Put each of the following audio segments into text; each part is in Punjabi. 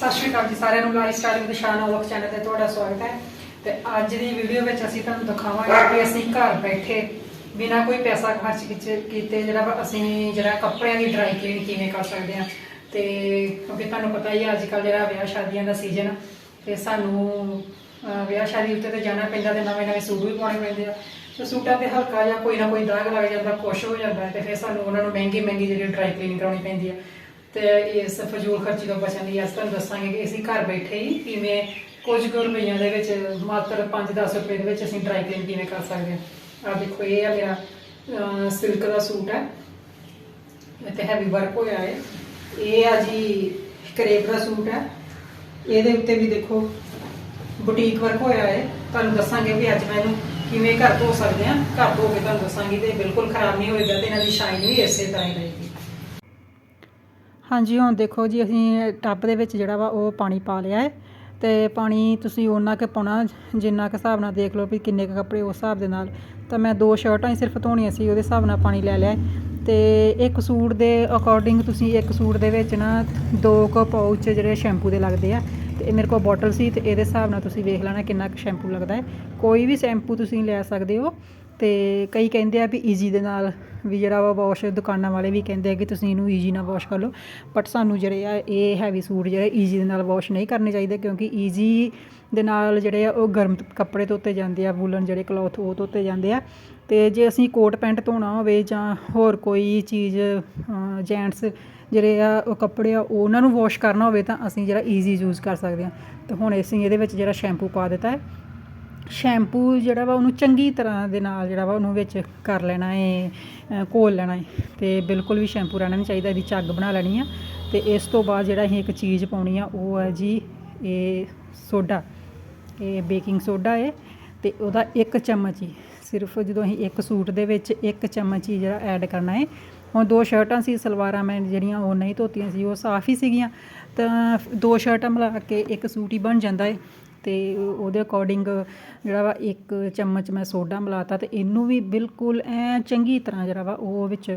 ਸਤਿ ਸ਼੍ਰੀ ਅਕਾਲ ਜੀ ਸਾਰਿਆਂ ਨੂੰ life style with Shaan channel ਤੇ ਤੁਹਾਡਾ ਸਵਾਗਤ ਹੈ। ਤੇ ਅੱਜ ਦੀ ਵੀਡੀਓ ਵਿੱਚ ਅਸੀਂ ਤੁਹਾਨੂੰ ਦਿਖਾਵਾਂਗੇ ਕਿ ਅਸੀਂ ਘਰ ਬੈਠੇ ਬਿਨਾਂ ਕੋਈ ਪੈਸਾ ਖਰਚ ਕੀਤੇ- ਜਿਹੜਾ ਅਸੀਂ ਜਿਹੜਾ ਕੱਪੜਿਆਂ ਦੀ ਡਰਾਈ ਕਲੀਨ ਕਿਵੇਂ ਕਰ ਸਕਦੇ ਹਾਂ। ਤੇ ਕਿਉਂਕਿ ਤੁਹਾਨੂੰ ਪਤਾ ਹੀ ਹੈ ਅੱਜ ਕੱਲ ਜਿਹੜਾ ਵਿਆਹ ਸ਼ਾਦੀਆਂ ਦਾ ਸੀਜ਼ਨ ਤੇ ਸਾਨੂੰ ਵਿਆਹ ਸ਼ਾਦੀ ਉੱਤੇ ਤੇ ਜਾਣਾ ਪੈਂਦਾ ਤੇ ਨਵੇਂ ਨਵੇਂ ਸੂਟ ਵੀ ਪਾਉਣੇ ਪੈਂਦੇ ਆ। ਤੇ ਸੂਟਾਂ ਤੇ ਹਲਕਾ ਜਾਂ ਕੋਈ ਨਾ ਕੋਈ ਦਾਗ ਲੱਗ ਜਾਂਦਾ ਕੁਛ ਹੋ ਜਾਂਦਾ ਹੈ ਤੇ ਫਿਰ ਸਾਨੂੰ ਉਹਨਾਂ ਨੂੰ ਮਹਿੰਗੀ ਮਹਿੰਗੀ ਜਿਹੜੀ ਡਰਾਈ ਕਲੀਨ ਕਰਾਉਣੀ ਪੈਂਦੀ ਹੈ ਤੇ ਇਸ ਫਜ਼ੂਲ ਖਰਚੀ ਤੋਂ ਬਚਣ ਲਈ ਅਸੀਂ ਤੁਹਾਨੂੰ ਦੱਸਾਂਗੇ ਕਿ ਅਸੀਂ ਘਰ ਬੈਠੇ ਹੀ ਕਿਵੇਂ ਕੁਝ ਕੁ ਰੁਪਈਆਂ ਦੇ ਵਿੱਚ ਮਾਤਰ 5-10 ਰੁਪਏ ਦੇ ਵਿੱਚ ਅਸੀਂ ਡਰਾਈ ਕਲੀਨ ਕਿਵੇਂ ਕਰ ਸਕਦੇ ਹਾਂ। ਆ ਦੇਖੋ, ਇਹ ਆ ਮੇਰਾ ਸਿਲਕ ਦਾ ਸੂਟ ਹੈ। ਇਹ ਤੇ ਹੈਵੀ ਵਰਕ ਹੋਇਆ ਹੈ। ਇਹ ਆ ਜੀ ਕਰੇਪ ਦਾ ਸੂਟ ਹੈ। ਇਹਦੇ ਉੱਤੇ ਵੀ ਦੇਖੋ ਬੁਟੀਕ ਵਰਕ ਹੋਇਆ ਹੈ। ਤੁਹਾਨੂੰ ਦੱਸਾਂਗੇ ਵੀ ਅੱਜ ਮੈਂ ਇਹਨੂੰ ਕਿਵੇਂ ਘਰ ਧੋ ਸਕਦੇ ਹਾਂ। ਘਰ ਧੋ ਕੇ ਤੁਹਾਨੂੰ ਦੱਸਾਂਗੀ ਤੇ ਬਿਲਕੁਲ ਖਰਾਬ ਨਹੀਂ ਹੋਏਗਾ ਤੇ ਇਹਨਾਂ ਦੀ ਸ਼ਾਈਨ ਵੀ ਇਸੇ ਤਰ੍ਹਾਂ ਹੀ ਰਹੇਗੀ। ਹਾਂਜੀ, ਹੁਣ ਦੇਖੋ ਜੀ, ਅਸੀਂ ਟੱਬ ਦੇ ਵਿੱਚ ਜਿਹੜਾ ਵਾ ਉਹ ਪਾਣੀ ਪਾ ਲਿਆ ਹੈ ਅਤੇ ਪਾਣੀ ਤੁਸੀਂ ਉਹਨਾਂ ਕੁ ਪਾਉਣਾ, ਜਿੰਨਾ ਕੁ ਹਿਸਾਬ ਨਾਲ ਦੇਖ ਲਓ ਵੀ ਕਿੰਨੇ ਕੁ ਕੱਪੜੇ ਉਸ ਹਿਸਾਬ ਦੇ ਨਾਲ। ਤਾਂ ਮੈਂ ਦੋ ਸ਼ਰਟਾਂ ਹੀ ਸਿਰਫ ਧੋਣੀਆਂ ਸੀ, ਉਹਦੇ ਹਿਸਾਬ ਨਾਲ ਪਾਣੀ ਲੈ ਲਿਆ ਅਤੇ ਇੱਕ ਸੂਟ ਦੇ ਅਕੋਰਡਿੰਗ ਤੁਸੀਂ ਇੱਕ ਸੂਟ ਦੇ ਵਿੱਚ ਨਾ ਦੋ ਕੁ ਪਾਊਚ ਜਿਹੜੇ ਸ਼ੈਂਪੂ ਦੇ ਲੱਗਦੇ ਆ, ਤੇ ਮੇਰੇ ਕੋਲ ਬੋਟਲ ਸੀ ਤੇ ਇਹਦੇ ਹਿਸਾਬ ਨਾਲ ਤੁਸੀਂ ਵੇਖ ਲੈਣਾ ਕਿੰਨਾ ਕੁ ਸ਼ੈਂਪੂ ਲੱਗਦਾ ਹੈ। ਕੋਈ ਵੀ ਸ਼ੈਂਪੂ ਤੁਸੀਂ ਲੈ ਸਕਦੇ ਹੋ। ਅਤੇ ਕਈ ਕਹਿੰਦੇ ਆ ਵੀ ਈਜ਼ੀ ਦੇ ਨਾਲ ਵੀ ਜਿਹੜਾ ਵਾ ਵਾਸ਼ ਦੁਕਾਨਾਂ ਵਾਲੇ ਵੀ ਕਹਿੰਦੇ ਆ ਕਿ ਤੁਸੀਂ ਇਹਨੂੰ ਈਜ਼ੀ ਨਾਲ ਵਾਸ਼ ਕਰ ਲਓ। ਬਟ ਸਾਨੂੰ ਜਿਹੜੇ ਆ ਇਹ ਹੈਵੀ ਸੂਟ ਜਿਹੜੇ ਈਜ਼ੀ ਦੇ ਨਾਲ ਵਾਸ਼ ਨਹੀਂ ਕਰਨੇ ਚਾਹੀਦੇ ਕਿਉਂਕਿ ਈਜ਼ੀ ਦੇ ਨਾਲ ਜਿਹੜੇ ਆ ਉਹ ਗਰਮ ਕੱਪੜੇ ਧੋਤੇ ਜਾਂਦੇ ਆ, ਵੂਲਨ ਜਿਹੜੇ ਕਲੋਥ ਉਹ ਧੋਤੇ ਜਾਂਦੇ ਆ। ਅਤੇ ਜੇ ਅਸੀਂ ਕੋਟ ਪੈਂਟ ਧੋਣਾ ਹੋਵੇ ਜਾਂ ਹੋਰ ਕੋਈ ਚੀਜ਼ ਜੈਂਟਸ ਜਿਹੜੇ ਆ ਉਹ ਕੱਪੜੇ ਆ ਉਹਨਾਂ ਨੂੰ ਵਾਸ਼ ਕਰਨਾ ਹੋਵੇ ਤਾਂ ਅਸੀਂ ਜਿਹੜਾ ਈਜ਼ੀ ਯੂਜ਼ ਕਰ ਸਕਦੇ ਹਾਂ ਤੇ ਹੁਣ ਅਸੀਂ ਇਹਦੇ ਵਿੱਚ ਜਿਹੜਾ ਸ਼ੈਂਪੂ ਪਾ ਦਿੱਤਾ ਹੈ। ਸ਼ੈਂਪੂ ਜਿਹੜਾ ਵਾ ਉਹਨੂੰ ਚੰਗੀ ਤਰ੍ਹਾਂ ਦੇ ਨਾਲ ਜਿਹੜਾ ਵਾ ਉਹਨੂੰ ਵਿੱਚ ਕਰ ਲੈਣਾ ਏ ਘੋਲ ਲੈਣਾ ਏ। ਤੇ ਬਿਲਕੁਲ ਵੀ ਸ਼ੈਂਪੂ ਰਹਿਣਾ ਨਹੀਂ ਚਾਹੀਦਾ, ਇਹਦੀ ਝੱਗ ਬਣਾ ਲੈਣੀ ਆ। ਤੇ ਇਸ ਤੋਂ ਬਾਅਦ ਜਿਹੜਾ ਅਸੀਂ ਇੱਕ ਚੀਜ਼ ਪਾਉਣੀ ਆ, ਉਹ ਹੈ ਜੀ ਇਹ ਸੋਡਾ। ਇਹ ਬੇਕਿੰਗ ਸੋਡਾ ਏ ਤੇ ਉਹਦਾ ਇੱਕ ਚਮਚ ਹੀ। ਸਿਰਫ ਜਦੋਂ ਅਸੀਂ ਇੱਕ ਸੂਟ ਦੇ ਵਿੱਚ ਇੱਕ ਚਮਚ ਹੀ ਜਿਹੜਾ ਐਡ ਕਰਨਾ ਹੈ ਹੁਣ ਦੋ ਸ਼ਰਟਾਂ ਸੀ, ਸਲਵਾਰਾਂ ਮੈਂ ਜਿਹੜੀਆਂ ਉਹ ਨਹੀਂ ਧੋਤੀਆਂ ਸੀ, ਉਹ ਸਾਫ਼ ਹੀ ਸੀਗੀਆਂ। ਤਾਂ ਦੋ ਸ਼ਰਟਾਂ ਮਿਲਾ ਕੇ ਇੱਕ ਸੂਟ ਹੀ ਬਣ ਜਾਂਦਾ ਏ। ਅਤੇ ਉਹਦੇ ਅਕੋਰਡਿੰਗ ਜਿਹੜਾ ਵਾ ਇੱਕ ਚਮਚ ਮੈਂ ਸੋਡਾ ਮਿਲਾ ਤਾ ਅਤੇ ਇਹਨੂੰ ਵੀ ਬਿਲਕੁਲ ਐਂ ਚੰਗੀ ਤਰ੍ਹਾਂ ਜਿਹੜਾ ਵਾ ਉਹ ਵਿੱਚ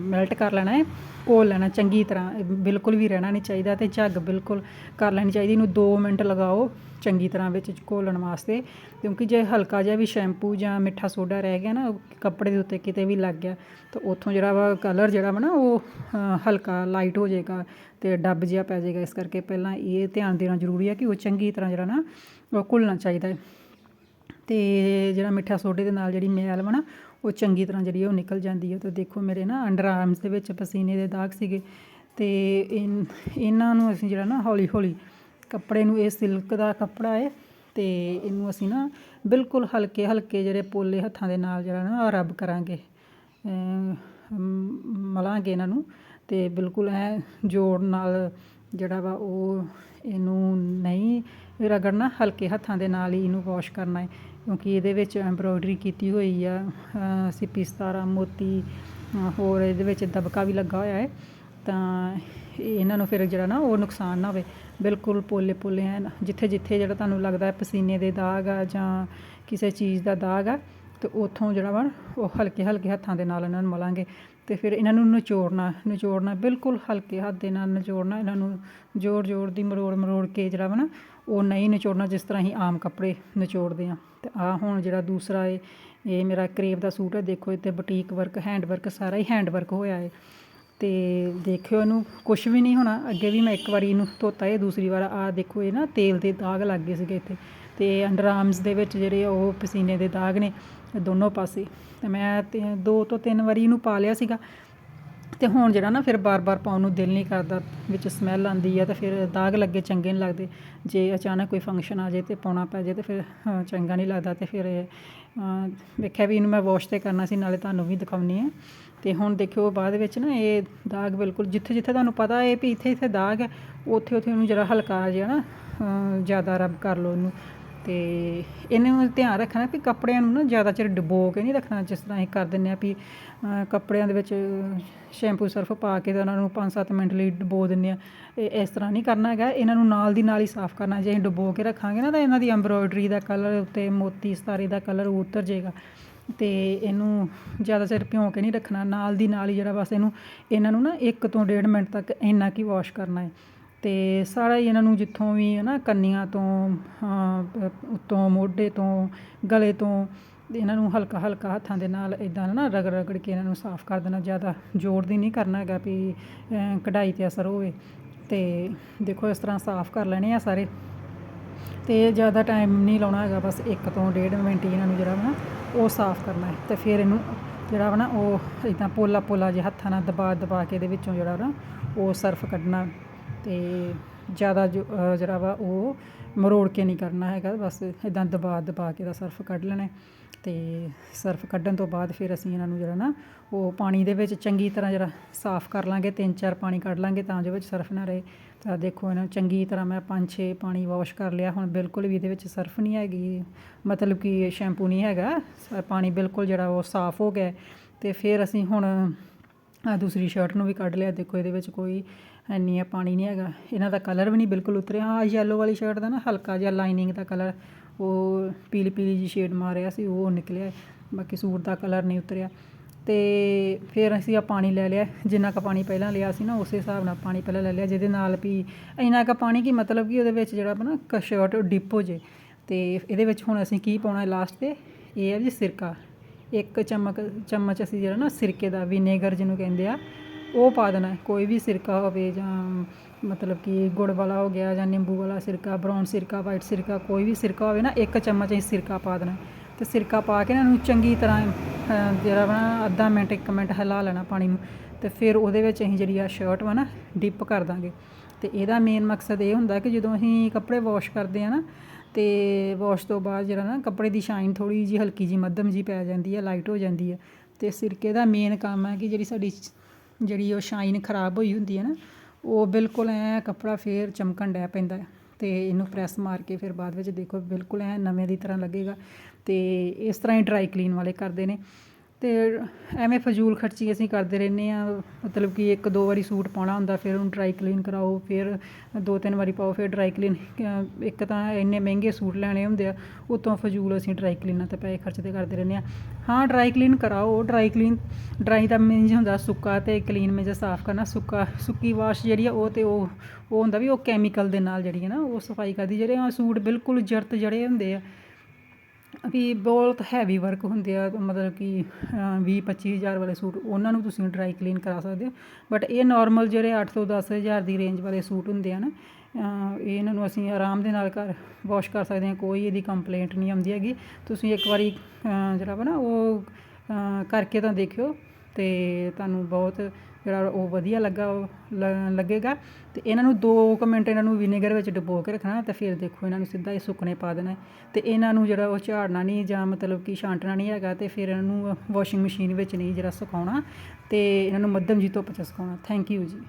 ਮੈਲਟ ਕਰ ਲੈਣਾ ਹੈ, ਘੋਲ ਲੈਣਾ ਚੰਗੀ ਤਰ੍ਹਾਂ, ਬਿਲਕੁਲ ਵੀ ਰਹਿਣਾ ਨਹੀਂ ਚਾਹੀਦਾ ਅਤੇ ਝੱਗ ਬਿਲਕੁਲ ਕਰ ਲੈਣੀ ਚਾਹੀਦੀ। ਇਹਨੂੰ ਦੋ ਮਿੰਟ ਲਗਾਓ। ਚੰਗੀ ਤਰ੍ਹਾਂ ਵਿੱਚ ਘੋਲਣ ਵਾਸਤੇ, ਕਿਉਂਕਿ ਜੇ ਹਲਕਾ ਜਿਹਾ ਵੀ ਸ਼ੈਂਪੂ ਜਾਂ ਮਿੱਠਾ ਸੋਡਾ ਰਹਿ ਗਿਆ ਨਾ, ਕੱਪੜੇ ਦੇ ਉੱਤੇ ਕਿਤੇ ਵੀ ਲੱਗ ਗਿਆ, ਤਾਂ ਉੱਥੋਂ ਜਿਹੜਾ ਵਾ ਕਲਰ ਜਿਹੜਾ ਵਾ ਨਾ ਉਹ ਹਲਕਾ ਲਾਈਟ ਹੋ ਜਾਏਗਾ ਤੇ ਡੱਬ ਜਿਹਾ ਪੈ ਜਾਏਗਾ। ਇਸ ਕਰਕੇ ਪਹਿਲਾਂ ਇਹ ਧਿਆਨ ਦੇਣਾ ਜ਼ਰੂਰੀ ਹੈ ਕਿ ਉਹ ਚੰਗੀ ਤਰ੍ਹਾਂ ਜਿਹੜਾ ਨਾ ਉਹ ਘੁਲਣਾ ਚਾਹੀਦਾ ਹੈ। ਤੇ ਜਿਹੜਾ ਮਿੱਠਾ ਸੋਡੇ ਦੇ ਨਾਲ ਜਿਹੜੀ ਮੈਲ ਵਾ ਨਾ, ਉਹ ਚੰਗੀ ਤਰ੍ਹਾਂ ਜਿਹੜੀ ਉਹ ਨਿਕਲ ਜਾਂਦੀ ਹੈ ਤਾਂ ਦੇਖੋ ਮੇਰੇ ਨਾ ਅੰਡਰ ਆਰਮਸ ਦੇ ਵਿੱਚ ਪਸੀਨੇ ਦੇ ਦਾਗ ਸੀਗੇ, ਤੇ ਇਨ- ਇਹਨਾਂ ਨੂੰ ਅਸੀਂ ਜਿਹੜਾ ਨਾ ਹੌਲੀ ਹੌਲੀ ਕੱਪੜੇ ਨੂੰ ਇਹ ਸਿਲਕ ਦਾ ਕੱਪੜਾ ਹੈ ਤੇ ਇਹਨੂੰ ਅਸੀਂ ਨਾ ਬਿਲਕੁਲ ਹਲਕੇ ਹਲਕੇ ਜਿਹੜੇ ਪੋਲੇ ਹੱਥਾਂ ਦੇ ਨਾਲ ਜਿਹੜਾ ਨਾ ਰੱਬ ਕਰਾਂਗੇ ਮਲਾਂਗੇ ਇਹਨਾਂ ਨੂੰ ਤੇ ਬਿਲਕੁਲ ਐ ਜੋੜ ਨਾਲ ਜਿਹੜਾ ਵਾ ਉਹ ਇਹਨੂੰ ਨਹੀਂ ਰਗੜਨਾ ਹਲਕੇ ਹੱਥਾਂ ਦੇ ਨਾਲ ਹੀ ਇਹਨੂੰ ਵਾਸ਼ ਕਰਨਾ ਹੈ ਕਿਉਂਕਿ ਇਹਦੇ ਵਿੱਚ ਐਮਬ੍ਰੋਇਡਰੀ ਕੀਤੀ ਹੋਈ ਆ ਅ, ਸਿੱਪੀ ਮੋਤੀ ਹੋਰ ਇਹਦੇ ਵਿੱਚ ਦਬਕਾ ਵੀ ਲੱਗਾ ਹੋਇਆ ਹੈ ਤਾਂ ਇਹਨਾਂ ਨੂੰ ਫਿਰ ਜਿਹੜਾ ਨਾ ਉਹ ਨੁਕਸਾਨ ਨਾ ਹੋਵੇ। ਬਿਲਕੁਲ ਪੋਲੇ ਪੋਲੇ ਐਨ, ਜਿੱਥੇ ਜਿੱਥੇ ਜਿਹੜਾ ਤੁਹਾਨੂੰ ਲੱਗਦਾ ਹੈ ਪਸੀਨੇ ਦੇ ਦਾਗ ਆ ਜਾਂ ਕਿਸੇ ਚੀਜ਼ ਦਾ ਦਾਗ ਆ, ਤੇ ਉਥੋਂ ਜਿਹੜਾ ਵਾ ਉਹ ਹਲਕੇ ਹਲਕੇ ਹੱਥਾਂ ਦੇ ਨਾਲ ਇਹਨਾਂ ਨੂੰ ਮਲਾਂਗੇ। ਤੇ ਫਿਰ ਇਹਨਾਂ ਨੂੰ ਨਿਚੋੜਨਾ ਨਿਚੋੜਨਾ, ਬਿਲਕੁਲ ਹਲਕੇ ਹੱਥ ਦੇ ਨਾਲ ਨਿਚੋੜਨਾ, ਇਹਨਾਂ ਨੂੰ ਜ਼ੋਰ ਜ਼ੋਰ ਦੀ ਮਰੋੜ ਮਰੋੜ ਕੇ ਜਿਹੜਾ ਵਾ ਨਾ ਉਹ ਨਹੀਂ ਨਿਚੋੜਨਾ, ਜਿਸ ਤਰ੍ਹਾਂ ਹੀ ਆਮ ਕੱਪੜੇ ਨਿਚੋੜਦੇ ਆ ਤੇ ਆ ਹੁਣ ਜਿਹੜਾ ਦੂਸਰਾ ਏ, ਇਹ ਮੇਰਾ ਕਰੇਪ ਦਾ ਸੂਟ ਹੈ, ਦੇਖੋ ਇੱਥੇ ਬੁਟੀਕ ਵਰਕ, ਹੈਂਡ ਵਰਕ, ਸਾਰਾ ਹੀ ਹੈਂਡ ਵਰਕ ਹੋਇਆ ਹੈ ਅਤੇ ਦੇਖਿਓ ਇਹਨੂੰ, ਕੁਛ ਵੀ ਨਹੀਂ ਹੋਣਾ। ਅੱਗੇ ਵੀ ਮੈਂ ਇੱਕ ਵਾਰੀ ਇਹਨੂੰ ਧੋਤਾ, ਇਹ ਦੂਸਰੀ ਵਾਰ, ਆਹ ਦੇਖੋ ਇਹ ਨਾ ਤੇਲ ਦੇ ਦਾਗ ਲੱਗ ਗਏ ਸੀਗੇ ਇੱਥੇ। ਅਤੇ ਅੰਡਰ ਆਰਮਸ ਦੇ ਵਿੱਚ ਜਿਹੜੇ ਉਹ ਪਸੀਨੇ ਦੇ ਦਾਗ ਨੇ ਦੋਨੋਂ ਪਾਸੇ। ਅਤੇ ਮੈਂ ਤੇ ਦੋ ਤੋਂ ਤਿੰਨ ਵਾਰੀ ਇਹਨੂੰ ਪਾ ਲਿਆ ਸੀਗਾ। ਤੇ ਹੁਣ ਜਿਹੜਾ ਨਾ ਫਿਰ ਬਾਰ-ਬਾਰ ਪਾਉਣ ਨੂੰ ਦਿਲ ਨਹੀਂ ਕਰਦਾ, ਵਿੱਚ ਸਮੈਲ ਆਉਂਦੀ ਆ ਤੇ ਫਿਰ ਦਾਗ ਲੱਗੇ ਚੰਗੇ ਨਹੀਂ ਲੱਗਦੇ। ਜੇ ਅਚਾਨਕ ਕੋਈ ਫੰਕਸ਼ਨ ਆ ਜਾਏ ਤੇ ਪਾਉਣਾ ਪੈ ਜਾਏ ਤੇ ਫਿਰ ਚੰਗਾ ਨਹੀਂ ਲੱਗਦਾ ਤੇ ਫਿਰ ਵੇਖਿਆ ਵੀ ਇਹਨੂੰ ਮੈਂ ਵਾਸ਼ ਤੇ ਕਰਨਾ ਸੀ, ਨਾਲੇ ਤੁਹਾਨੂੰ ਵੀ ਦਿਖਾਉਣੀ ਹੈ ਤੇ ਹੁਣ ਦੇਖਿਓ ਬਾਅਦ ਵਿੱਚ ਨਾ ਇਹ ਦਾਗ ਬਿਲਕੁਲ ਜਿੱਥੇ ਜਿੱਥੇ ਤੁਹਾਨੂੰ ਪਤਾ ਹੈ ਵੀ ਇੱਥੇ ਇੱਥੇ ਦਾਗ ਹੈ, ਉੱਥੇ ਉੱਥੇ ਉਹਨੂੰ ਜਰਾ ਹਲਕਾ ਜਿਹਾ ਨਾ ਜ਼ਿਆਦਾ ਰਬ ਕਰ ਲਓ ਇਹਨੂੰ। ਤੇ ਇਹਨੂੰ ਧਿਆਨ ਰੱਖਣਾ ਵੀ ਕੱਪੜਿਆਂ ਨੂੰ ਨਾ ਜ਼ਿਆਦਾ ਚਿਰ ਡੁਬੋ ਕੇ ਨਹੀਂ ਰੱਖਣਾ, ਜਿਸ ਤਰ੍ਹਾਂ ਅਸੀਂ ਕਰ ਦਿੰਦੇ ਆ ਵੀ ਕੱਪੜਿਆਂ ਦੇ ਵਿੱਚ ਸ਼ੈਂਪੂ ਸਰਫ ਪਾ ਕੇ ਤਾਂ ਉਹਨਾਂ ਨੂੰ 5-7 ਮਿੰਟ ਲਈ ਡੁਬੋ ਦਿੰਦੇ ਆ ਇਹ ਇਸ ਤਰ੍ਹਾਂ ਨਹੀਂ ਕਰਨਾ ਹੈਗਾ, ਇਹਨਾਂ ਨੂੰ ਨਾਲ ਦੀ ਨਾਲ ਹੀ ਸਾਫ਼ ਕਰਨਾ, ਜੇ ਅਸੀਂ ਡੁਬੋ ਕੇ ਰੱਖਾਂਗੇ ਨਾ ਤਾਂ ਇਹਨਾਂ ਦੀ ਐਮਬ੍ਰੋਇਡਰੀ ਦਾ ਕਲਰ ਉੱਤੇ ਮੋਤੀ ਸਤਾਰੇ ਦਾ ਕਲਰ ਉਤਰ ਜਾਏਗਾ। ਤੇ ਇਹਨੂੰ ਜ਼ਿਆਦਾ ਚਿਰ ਭਿਉਂ ਕੇ ਨਹੀਂ ਰੱਖਣਾ, ਨਾਲ ਦੀ ਨਾਲ ਹੀ ਜਿਹੜਾ ਬਸ ਇਹਨੂੰ, ਇਹਨਾਂ ਨੂੰ ਨਾ 1 ਤੋਂ 1.5 ਮਿੰਟ ਤੱਕ ਇੰਨਾ ਕੀ ਵਾਸ਼ ਕਰਨਾ ਹੈ। ਅਤੇ ਸਾਰਾ ਹੀ ਇਹਨਾਂ ਨੂੰ ਜਿੱਥੋਂ ਵੀ ਹੈ ਨਾ ਕੰਨੀਆਂ ਤੋਂ ਉੱਤੋਂ, ਮੋਢੇ ਤੋਂ, ਗਲੇ ਤੋਂ ਇਹਨਾਂ ਨੂੰ ਹਲਕਾ ਹਲਕਾ ਹੱਥਾਂ ਦੇ ਨਾਲ ਇਦਾਂ ਨਾ ਰਗੜ ਰਗੜ ਕੇ ਇਹਨਾਂ ਨੂੰ ਸਾਫ਼ ਕਰ ਦੇਣਾ, ਜ਼ਿਆਦਾ ਜ਼ੋਰ ਦੀ ਨਹੀਂ ਕਰਨਾ ਹੈਗਾ ਵੀ ਕਢਾਈ ਤੇ ਅਸਰ ਹੋਵੇ। ਅਤੇ ਦੇਖੋ ਇਸ ਤਰ੍ਹਾਂ ਸਾਫ਼ ਕਰ ਲੈਣੇ ਆ ਸਾਰੇ। ਅਤੇ ਜ਼ਿਆਦਾ ਟਾਈਮ ਨਹੀਂ ਲਾਉਣਾ ਹੈਗਾ, ਬਸ ਇੱਕ ਤੋਂ ਡੇਢ ਮਿੰਟ ਹੀ ਇਹਨਾਂ ਨੂੰ ਜਿਹੜਾ ਵਾ ਨਾ ਉਹ ਸਾਫ਼ ਕਰਨਾ ਹੈ। ਤੇ ਫਿਰ ਇਹਨੂੰ ਜਿਹੜਾ ਵਾ ਨਾ ਉਹ ਇਦਾਂ ਪੋਲਾ ਪੋਲਾ ਜਿਹਾ ਹੱਥਾਂ ਨਾਲ ਦਬਾ ਦਬਾ ਕੇ ਇਹਦੇ ਵਿੱਚੋਂ ਜਿਹੜਾ ਨਾ ਉਹ ਸਰਫ ਕੱਢਣਾ। ਤੇ ਜ਼ਿਆਦਾ ਜੋ ਜਿਹੜਾ ਵਾ ਉਹ ਮਰੋੜ ਕੇ ਨਹੀਂ ਕਰਨਾ ਹੈਗਾ, ਬਸ ਇੱਦਾਂ ਦਬਾ ਦਬਾ ਕੇ ਦਾ ਸਰਫ ਕੱਢ ਲੈਣਾ ਅਤੇ ਸਰਫ ਕੱਢਣ ਤੋਂ ਬਾਅਦ ਫਿਰ ਅਸੀਂ ਇਹਨਾਂ ਨੂੰ ਜਿਹੜਾ ਨਾ ਉਹ ਪਾਣੀ ਦੇ ਵਿੱਚ ਚੰਗੀ ਤਰ੍ਹਾਂ ਜਿਹੜਾ ਸਾਫ਼ ਕਰ ਲਾਂਗੇ, ਤਿੰਨ ਚਾਰ ਪਾਣੀ ਕੱਢ ਲਾਂਗੇ ਤਾਂ ਜੋ ਵਿੱਚ ਸਰਫ ਨਾ ਰਹੇ। ਤਾਂ ਦੇਖੋ ਇਹਨਾਂ ਨੂੰ ਚੰਗੀ ਤਰ੍ਹਾਂ ਮੈਂ ਪੰਜ ਛੇ ਪਾਣੀ ਵਾਸ਼ ਕਰ ਲਿਆ, ਹੁਣ ਬਿਲਕੁਲ ਵੀ ਇਹਦੇ ਵਿੱਚ ਸਰਫ ਨਹੀਂ ਹੈਗੀ, ਮਤਲਬ ਕਿ ਸ਼ੈਂਪੂ ਨਹੀਂ ਹੈਗਾ ਪਾਣੀ ਬਿਲਕੁਲ ਜਿਹੜਾ ਉਹ ਸਾਫ਼ ਹੋ ਗਿਆ ਅਤੇ ਫਿਰ ਅਸੀਂ ਹੁਣ ਆ ਦੂਸਰੀ ਸ਼ਰਟ ਨੂੰ ਵੀ ਕੱਢ ਲਿਆ। ਦੇਖੋ ਇਹਦੇ ਵਿੱਚ ਕੋਈ ਇੰਨੀ ਆ ਪਾਣੀ ਨਹੀਂ ਹੈਗਾ। ਇਹਨਾਂ ਦਾ ਕਲਰ ਵੀ ਨਹੀਂ ਬਿਲਕੁਲ ਉਤਰਿਆ। ਆ ਯੈਲੋ ਵਾਲੀ ਸ਼ਰਟ ਦਾ ਨਾ ਹਲਕਾ ਜਿਹਾ ਲਾਈਨਿੰਗ ਦਾ ਕਲਰ ਉਹ ਪੀਲੀ ਪੀਲੀ ਜੀ ਸ਼ੇਡ ਮਾਰਿਆ ਸੀ, ਉਹ ਨਿਕਲਿਆ। ਬਾਕੀ ਸੂਟ ਦਾ ਕਲਰ ਨਹੀਂ ਉਤਰਿਆ। ਤੇ ਫਿਰ ਅਸੀਂ ਆ ਪਾਣੀ ਲੈ ਲਿਆ। ਜਿੰਨਾ ਕੁ ਪਾਣੀ ਪਹਿਲਾਂ ਲਿਆ ਸੀ ਨਾ, ਉਸੇ ਹਿਸਾਬ ਨਾਲ ਪਾਣੀ ਪਹਿਲਾਂ ਲੈ ਲਿਆ, ਜਿਹਦੇ ਨਾਲ ਵੀ ਇੰਨਾ ਕੁ ਪਾਣੀ ਕੀ ਮਤਲਬ ਕਿ ਉਹਦੇ ਵਿੱਚ ਜਿਹੜਾ ਵਾ ਨਾ ਕ ਸ਼ਰਟ ਡਿਪ ਹੋ ਜੇ। ਤੇ ਇਹਦੇ ਵਿੱਚ ਹੁਣ ਅਸੀਂ ਕੀ ਪਾਉਣਾ ਲਾਸਟ ਤੇ? ਇਹ ਹੈ ਜੀ ਸਿਰਕਾ। ਇੱਕ ਚਮਕ, ਚਮਚ ਅਸੀਂ ਜਿਹੜਾ ਨਾ ਸਿਰਕੇ ਦਾ ਵਿਨੇਗਰ ਜਿਹਨੂੰ ਕਹਿੰਦੇ ਆ, ਉਹ ਪਾ ਦੇਣਾ ਕੋਈ ਵੀ ਸਿਰਕਾ ਹੋਵੇ ਜਾਂ ਮਤਲਬ ਕਿ ਗੁੜ ਵਾਲਾ ਹੋ ਗਿਆ ਜਾਂ ਨਿੰਬੂ ਵਾਲਾ ਸਿਰਕਾ, ਬਰਾਊਨ ਸਿਰਕਾ, ਵਾਈਟ ਸਿਰਕਾ, ਕੋਈ ਵੀ ਸਿਰਕਾ ਹੋਵੇ ਨਾ, ਇੱਕ ਚਮਚ ਅਸੀਂ ਸਿਰਕਾ ਪਾ ਦੇਣਾ ਤੇ ਸਿਰਕਾ ਪਾ ਕੇ ਨਾ ਇਹਨੂੰ ਚੰਗੀ ਤਰ੍ਹਾਂ ਜਿਹੜਾ ਵਾ ਨਾ ਅੱਧਾ ਮਿੰਟ, ਇੱਕ ਮਿੰਟ ਹਿਲਾ ਲੈਣਾ ਪਾਣੀ ਨੂੰ। ਤੇ ਫਿਰ ਉਹਦੇ ਵਿੱਚ ਅਸੀਂ ਜਿਹੜੀ ਆ ਸ਼ਰਟ ਵਾ ਨਾ ਡਿਪ ਕਰ ਦਾਂਗੇ। ਤੇ ਇਹਦਾ ਮੇਨ ਮਕਸਦ ਇਹ ਹੁੰਦਾ ਕਿ ਜਦੋਂ ਅਸੀਂ ਕੱਪੜੇ ਵਾਸ਼ ਕਰਦੇ ਆ ਨਾ ਅਤੇ ਵਾਸ਼ ਤੋਂ ਬਾਅਦ ਜਿਹੜਾ ਨਾ ਕੱਪੜੇ ਦੀ ਸ਼ਾਈਨ ਥੋੜ੍ਹੀ ਜਿਹੀ ਹਲਕੀ ਜਿਹੀ ਮੱਧਮ ਜਿਹੀ ਪੈ ਜਾਂਦੀ ਹੈ ਲਾਈਟ ਹੋ ਜਾਂਦੀ ਹੈ। ਅਤੇ ਸਿਰਕੇ ਦਾ ਮੇਨ ਕੰਮ ਹੈ ਕਿ ਜਿਹੜੀ ਸਾਡੀ ਜਿਹੜੀ ਉਹ ਸ਼ਾਈਨ ਖਰਾਬ ਹੋਈ ਹੁੰਦੀ ਹੈ ਨਾ, ਉਹ ਬਿਲਕੁਲ ਐਂ ਕੱਪੜਾ ਫਿਰ ਚਮਕਣ ਡੈ ਪੈਂਦਾ ਅਤੇ ਇਹਨੂੰ ਪ੍ਰੈਸ ਮਾਰ ਕੇ ਫਿਰ ਬਾਅਦ ਵਿੱਚ ਦੇਖੋ, ਬਿਲਕੁਲ ਐਂ ਨਵੇਂ ਦੀ ਤਰ੍ਹਾਂ ਲੱਗੇਗਾ। ਅਤੇ ਇਸ ਤਰ੍ਹਾਂ ਹੀ ਡਰਾਈ ਕਲੀਨ ਵਾਲੇ ਕਰਦੇ ਨੇ। ਅਤੇ ਐਵੇਂ ਫਜ਼ੂਲ ਖਰਚੀ ਅਸੀਂ ਕਰਦੇ ਰਹਿੰਦੇ ਹਾਂ, ਮਤਲਬ ਕਿ ਇੱਕ ਦੋ ਵਾਰੀ ਸੂਟ ਪਾਉਣਾ ਹੁੰਦਾ, ਫਿਰ ਉਹਨੂੰ ਡਰਾਈ ਕਲੀਨ ਕਰਾਓ, ਫਿਰ ਦੋ ਤਿੰਨ ਵਾਰੀ ਪਾਓ, ਫਿਰ ਡਰਾਈ ਕਲੀਨ ਇੱਕ ਤਾਂ ਇੰਨੇ ਮਹਿੰਗੇ ਸੂਟ ਲੈਣੇ ਹੁੰਦੇ ਆ, ਉਤੋਂ ਫਜ਼ੂਲ ਅਸੀਂ ਡਰਾਈ ਕਲੀਨਾਂ ਤੇ ਪੈਸੇ ਖਰਚਦੇ ਕਰਦੇ ਰਹਿੰਦੇ ਹਾਂ। ਹਾਂ ਡਰਾਈ ਕਲੀਨ ਕਰਾਓ ਡਰਾਈ ਕਲੀਨ ਡਰਾਈ ਦਾ ਮੀਨਸ ਹੁੰਦਾ ਸੁੱਕਾ ਅਤੇ ਕਲੀਨ ਮੇਜਾ ਸਾਫ਼ ਕਰਨਾ, ਸੁੱਕਾ, ਸੁੱਕੀ ਵਾਸ਼ ਜਿਹੜੀ ਆ ਉਹ ਤੇ ਉਹ ਉਹ ਹੁੰਦਾ ਵੀ ਉਹ ਕੈਮੀਕਲ ਦੇ ਨਾਲ ਜਿਹੜੀ ਹੈ ਨਾ, ਉਹ ਸਫ਼ਾਈ ਕਰਦੀ, ਜਿਹੜੇ ਆ ਸੂਟ ਬਿਲਕੁਲ ਜਰਤ ਜੜੇ ਹੁੰਦੇ ਆ ਵੀ ਬਹੁਤ ਹੈਵੀ ਵਰਕ ਹੁੰਦੇ ਆ, ਮਤਲਬ ਕਿ ਵੀਹ ਪੱਚੀ ਹਜ਼ਾਰ ਵਾਲੇ ਸੂਟ, ਉਹਨਾਂ ਨੂੰ ਤੁਸੀਂ ਡਰਾਈ ਕਲੀਨ ਕਰਾ ਸਕਦੇ ਹੋ। ਬਟ ਇਹ ਨੋਰਮਲ ਜਿਹੜੇ ਅੱਠ ਤੋਂ ਦਸ ਹਜ਼ਾਰ ਦੀ ਰੇਂਜ ਵਾਲੇ ਸੂਟ ਹੁੰਦੇ ਆ ਨਾ ਇਹਨਾਂ ਨੂੰ ਅਸੀਂ ਆਰਾਮ ਦੇ ਨਾਲ ਘਰ ਵਾਸ਼ ਕਰ ਸਕਦੇ ਹਾਂ, ਕੋਈ ਇਹਦੀ ਕੰਪਲੇਂਟ ਨਹੀਂ ਆਉਂਦੀ ਹੈਗੀ। ਤੁਸੀਂ ਇੱਕ ਵਾਰੀ ਜਿਹੜਾ ਵਾ ਨਾ ਉਹ ਕਰਕੇ ਤਾਂ ਦੇਖਿਓ ਅਤੇ ਤੁਹਾਨੂੰ ਬਹੁਤ ਜਿਹੜਾ ਉਹ ਵਧੀਆ ਲੱਗਾ ਉਹ ਲ- ਲੱਗੇਗਾ। ਅਤੇ ਇਹਨਾਂ ਨੂੰ ਦੋ ਕੁ ਮਿੰਟ ਇਹਨਾਂ ਨੂੰ ਵਿਨੇਗਰ ਵਿੱਚ ਡੁਬੋ ਕੇ ਰੱਖਣਾ ਅਤੇ ਫਿਰ ਦੇਖੋ ਇਹਨਾਂ ਨੂੰ ਸਿੱਧਾ ਇਹ ਸੁੱਕਣੇ ਪਾ ਦੇਣਾ। ਅਤੇ ਇਹਨਾਂ ਨੂੰ ਜਿਹੜਾ ਉਹ ਝਾੜਨਾ ਨਹੀਂ ਜਾਂ ਮਤਲਬ ਕਿ ਛਾਂਟਣਾ ਨਹੀਂ ਹੈਗਾ ਅਤੇ ਫਿਰ ਇਹਨਾਂ ਨੂੰ ਵਾਸ਼ਿੰਗ ਮਸ਼ੀਨ ਵਿੱਚ ਨਹੀਂ ਜਿਹੜਾ ਸੁਕਾਉਣਾ ਅਤੇ ਇਹਨਾਂ ਨੂੰ ਮੱਧਮ ਜੀ ਧੁੱਪ 'ਚ ਸੁਕਾਉਣਾ। ਥੈਂਕ ਯੂ ਜੀ।